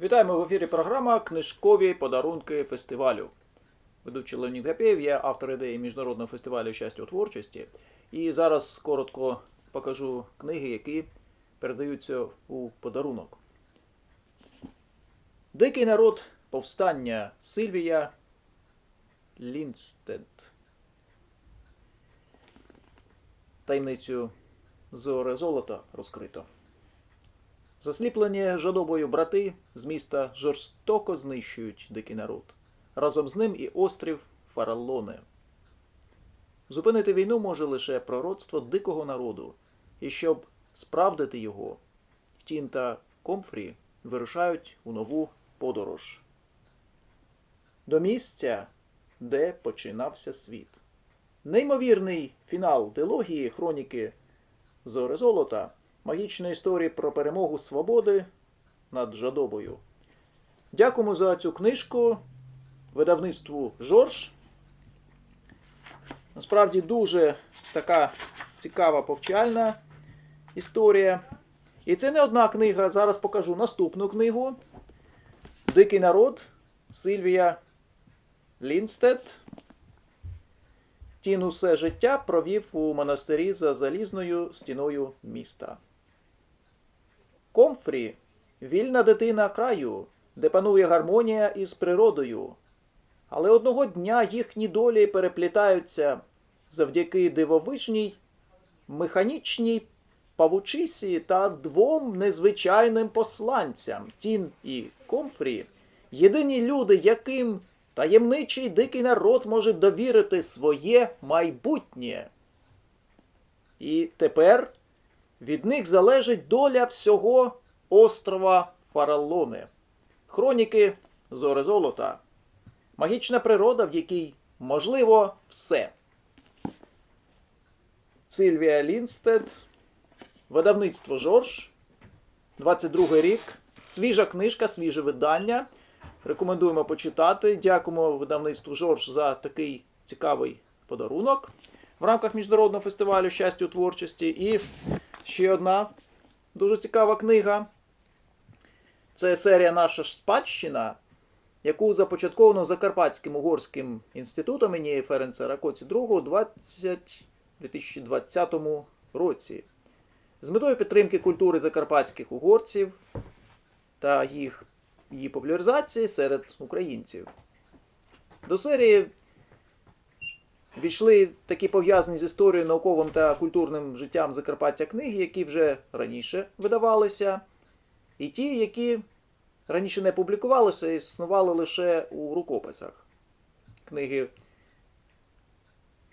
Вітаємо в ефірі програма Книжкові подарунки фестивалю. Ведучий Леонід Гапєєв, я автор ідеї міжнародного фестивалю щастя у творчості. І зараз коротко покажу книги, які передаються у подарунок. Дикий народ повстання Сильвія Лінстед. Таємницю зоре золота розкрито. Засліплені жадобою брати з міста жорстоко знищують дикий народ. Разом з ним і острів Фараллоне. Зупинити війну може лише пророцтво дикого народу, і щоб справдити його, Тін та Комфрі вирушають у нову подорож. До місця, де починався світ. Неймовірний фінал дилогії хроніки Зори Золота магічної історії про перемогу свободи над жадобою. Дякуємо за цю книжку видавництву Жорж. Насправді дуже така цікава повчальна історія. І це не одна книга. Зараз покажу наступну книгу. Дикий народ Сильвія Лінстед. Тін усе життя провів у монастирі за залізною стіною міста. Комфрі вільна дитина краю, де панує гармонія із природою. Але одного дня їхні долі переплітаються завдяки дивовижній механічній павучисі та двом незвичайним посланцям Тін і Комфрі, єдині люди, яким таємничий дикий народ може довірити своє майбутнє. І тепер від них залежить доля всього острова Фараллоне. Хроніки Зори Золота. Магічна природа, в якій можливо все. Сильвія Лінстед. Видавництво Жорж. 22 рік. Свіжа книжка, свіже видання. Рекомендуємо почитати. Дякуємо видавництву Жорж за такий цікавий подарунок в рамках міжнародного фестивалю щастя у творчості. І ще одна дуже цікава книга. Це серія Наша спадщина, яку започатковано Закарпатським угорським інститутом імені Ференца Ракоці II у 20 2020 році. З метою підтримки культури закарпатських угорців та їх, її популяризації серед українців. До серії війшли такі пов'язані з історією, науковим та культурним життям Закарпаття книги, які вже раніше видавалися, і ті, які раніше не публікувалися і існували лише у рукописах. Книги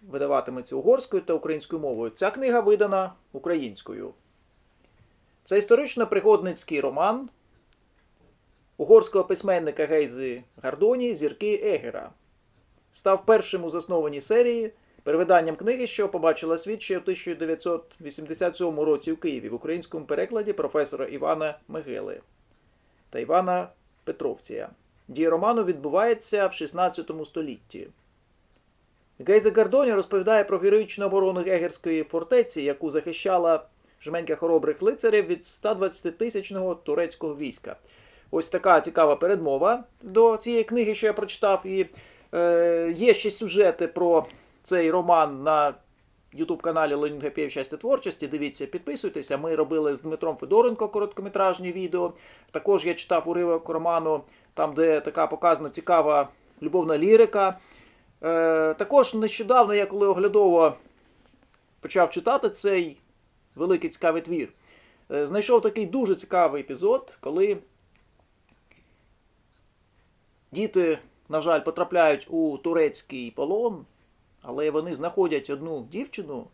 видаватиметься угорською та українською мовою. Ця книга видана українською. Це історично-пригодницький роман угорського письменника Гейзи Гардоні Зірки Егера. Став першим у заснованій серії перевиданням книги, що побачила світ ще в 1987 році в Києві в українському перекладі професора Івана Мегели та Івана Петровція. Дія роману відбувається в 16 столітті. Гейза Гардоні розповідає про героїчну оборону Егерської фортеці, яку захищала жменька хоробрих лицарів від 120-тисячного турецького війська. Ось така цікава передмова до цієї книги, що я прочитав. І є ще сюжети про цей роман на Ютуб-каналі Ленін Гапєв щастя творчості. Дивіться, підписуйтеся. Ми робили з Дмитром Федоренко короткометражні відео. Також я читав уривок роману, там, де така показана цікава любовна лірика. Е, також нещодавно я коли оглядово почав читати цей великий цікавий твір, е, знайшов такий дуже цікавий епізод, коли діти, на жаль, потрапляють у турецький полон, але вони знаходять одну дівчину,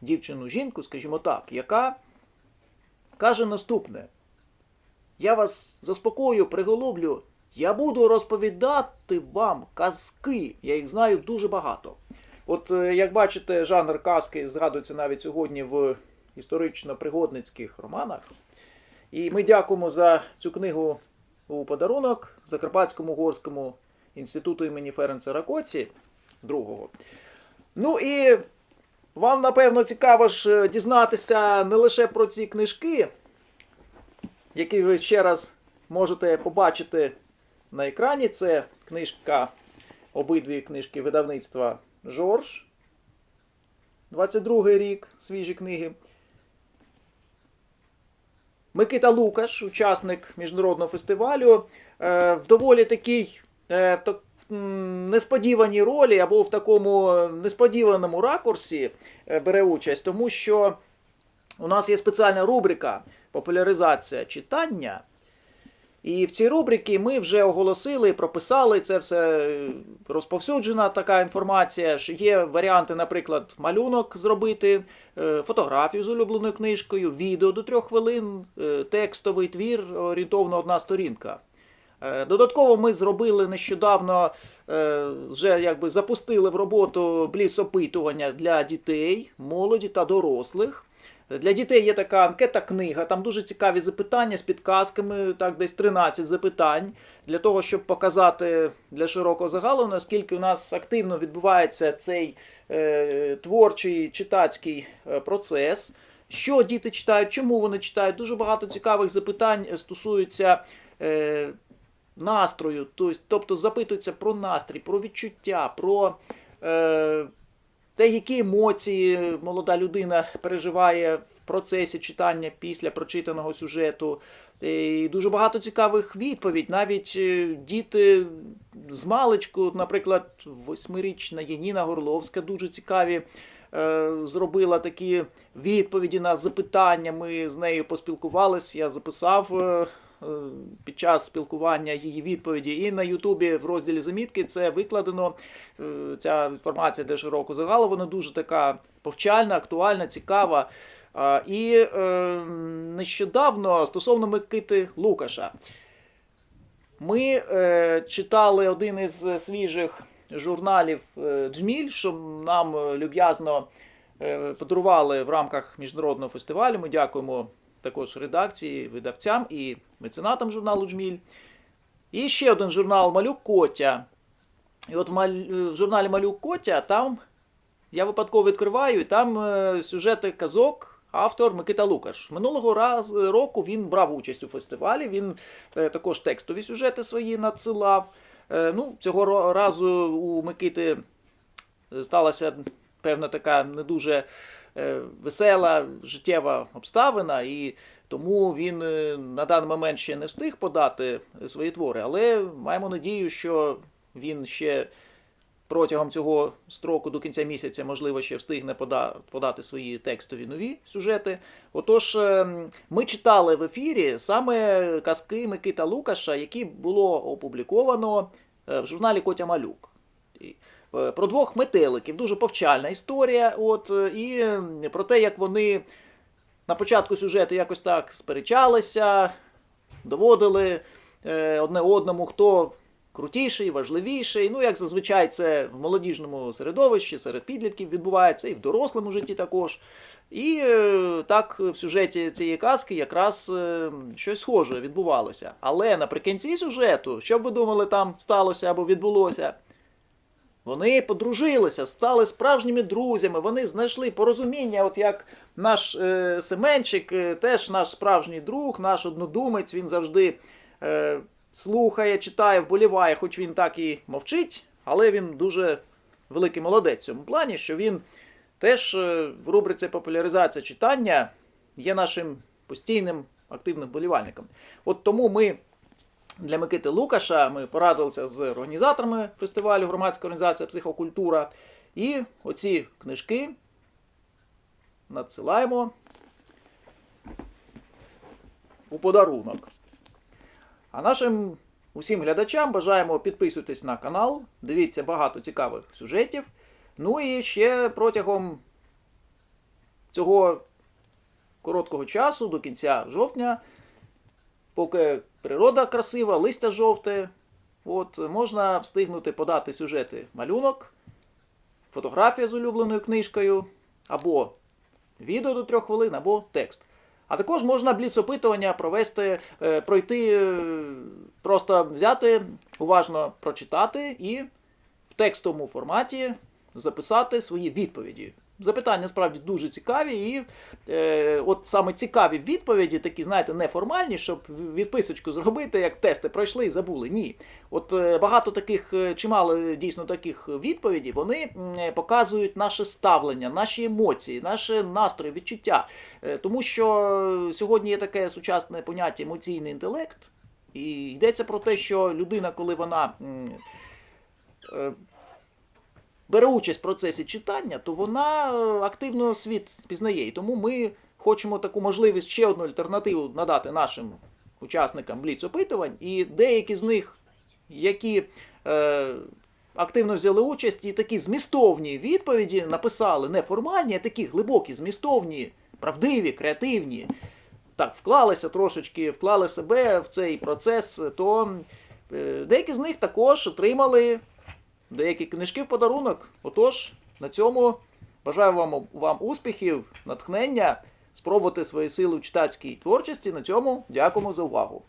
дівчину-жінку, скажімо так, яка каже наступне: Я вас заспокою, приголублю. Я буду розповідати вам казки. Я їх знаю дуже багато. От, е, як бачите, жанр казки згадується навіть сьогодні в історично-пригодницьких романах. І ми дякуємо за цю книгу у подарунок Закарпатському угорському інституту імені Ференца Ракоці другого. Ну і вам, напевно, цікаво ж е, дізнатися не лише про ці книжки, які ви ще раз можете побачити на екрані, це книжка, обидві книжки видавництва Жорж. 22 рік, свіжі книги. Микита Лукаш, учасник міжнародного фестивалю, е, в доволі такій в так- несподіваній ролі або в такому несподіваному ракурсі е, бере участь, тому що у нас є спеціальна рубрика популяризація читання. І в цій рубриці ми вже оголосили, прописали це все е, розповсюджена така інформація. що Є варіанти, наприклад, малюнок зробити, е, фотографію з улюбленою книжкою, відео до трьох хвилин, е, текстовий твір, орієнтовно одна сторінка. Е, Додатково ми зробили нещодавно, е, вже якби запустили в роботу бліц-опитування для дітей, молоді та дорослих. Для дітей є така анкета книга, там дуже цікаві запитання з підказками, так десь 13 запитань, для того, щоб показати для широкого загалу, наскільки у нас активно відбувається цей е, творчий читацький е, процес. Що діти читають, чому вони читають? Дуже багато цікавих запитань стосуються е, настрою, тобто, запитуються про настрій, про відчуття, про е, те, які емоції молода людина переживає в процесі читання після прочитаного сюжету. І дуже багато цікавих відповідей. Навіть е, діти з маличку, наприклад, восьмирічна Яніна Горловська, дуже цікаві. е, Зробила такі відповіді на запитання. Ми з нею поспілкувалися. Я записав е, під час спілкування її відповіді. І на Ютубі в розділі замітки це викладено. Е, Ця інформація для широкого загалу. Вона дуже така повчальна, актуальна, цікава. І е, нещодавно стосовно Микити Лукаша. Ми е, читали один із свіжих журналів е, Джміль, що нам е, люб'язно е, подарували в рамках міжнародного фестивалю. Ми дякуємо також редакції, видавцям і меценатам журналу Джміль. І ще один журнал Малюк Котя. І от в, маль- в журналі Малюк Котя там я випадково відкриваю, і там е, сюжети казок. Автор Микита Лукаш. Минулого раз, року він брав участь у фестивалі. Він е, також текстові сюжети свої надсилав. Е, ну, цього разу у Микити сталася певна така не дуже е, весела життєва обставина, і тому він е, на даний момент ще не встиг подати свої твори. Але маємо надію, що він ще протягом цього строку до кінця місяця, можливо, ще встигне подати свої текстові нові сюжети. Отож, ем, ми читали в ефірі саме казки Микита Лукаша, які було опубліковано е, в журналі Котя Малюк. Е, Про двох метеликів, дуже повчальна історія. От, е, і про те, як вони на початку сюжету якось так сперечалися, доводили е, одне одному, хто крутіший, важливіший. Ну, як зазвичай, це в молодіжному середовищі, серед підлітків відбувається, і в дорослому житті також. І так в сюжеті цієї казки якраз щось схоже відбувалося. Але наприкінці сюжету, що б ви думали, там сталося або відбулося? Вони подружилися, стали справжніми друзями, вони знайшли порозуміння, от як наш е, Семенчик, е, теж наш справжній друг, наш однодумець, він завжди е, слухає, читає, вболіває, хоч він так і мовчить, але він дуже великий молодець в цьому плані, що він теж е, в рубриці популяризація читання є нашим постійним активним вболівальником. От тому ми для Микити Лукаша ми порадилися з організаторами фестивалю громадська організація Психокультура. І оці книжки надсилаємо у подарунок. А нашим усім глядачам бажаємо підписуйтесь на канал, дивіться багато цікавих сюжетів. Ну і ще протягом цього короткого часу, до кінця жовтня, поки природа красива, листя жовте, от, можна встигнути подати сюжети малюнок, фотографія з улюбленою книжкою, або відео до трьох хвилин, або текст. А також можна бліц-опитування провести, е, пройти, е, просто взяти, уважно прочитати і в текстовому форматі записати свої відповіді. Запитання справді дуже цікаві, і е, от саме цікаві відповіді, такі, знаєте, неформальні, щоб відписочку зробити, як тести пройшли і забули. Ні. От е, багато таких, е, чимало е, дійсно таких відповідей, вони е, показують наше ставлення, наші емоції, наші настрої, відчуття. Е, Тому що сьогодні є таке сучасне поняття емоційний інтелект, і йдеться про те, що людина, коли вона. е, бере участь в процесі читання, то вона е, активно світ пізнає. І тому ми хочемо таку можливість ще одну альтернативу надати нашим учасникам бліц опитувань. І деякі з них, які е, активно взяли участь, і такі змістовні відповіді написали не формальні, а такі глибокі, змістовні, правдиві, креативні. Так, вклалися трошечки, вклали себе в цей процес, то е, деякі з них також отримали деякі книжки в подарунок. Отож, на цьому бажаю вам, вам успіхів, натхнення, спробувати свої сили в читацькій творчості. На цьому дякуємо за увагу.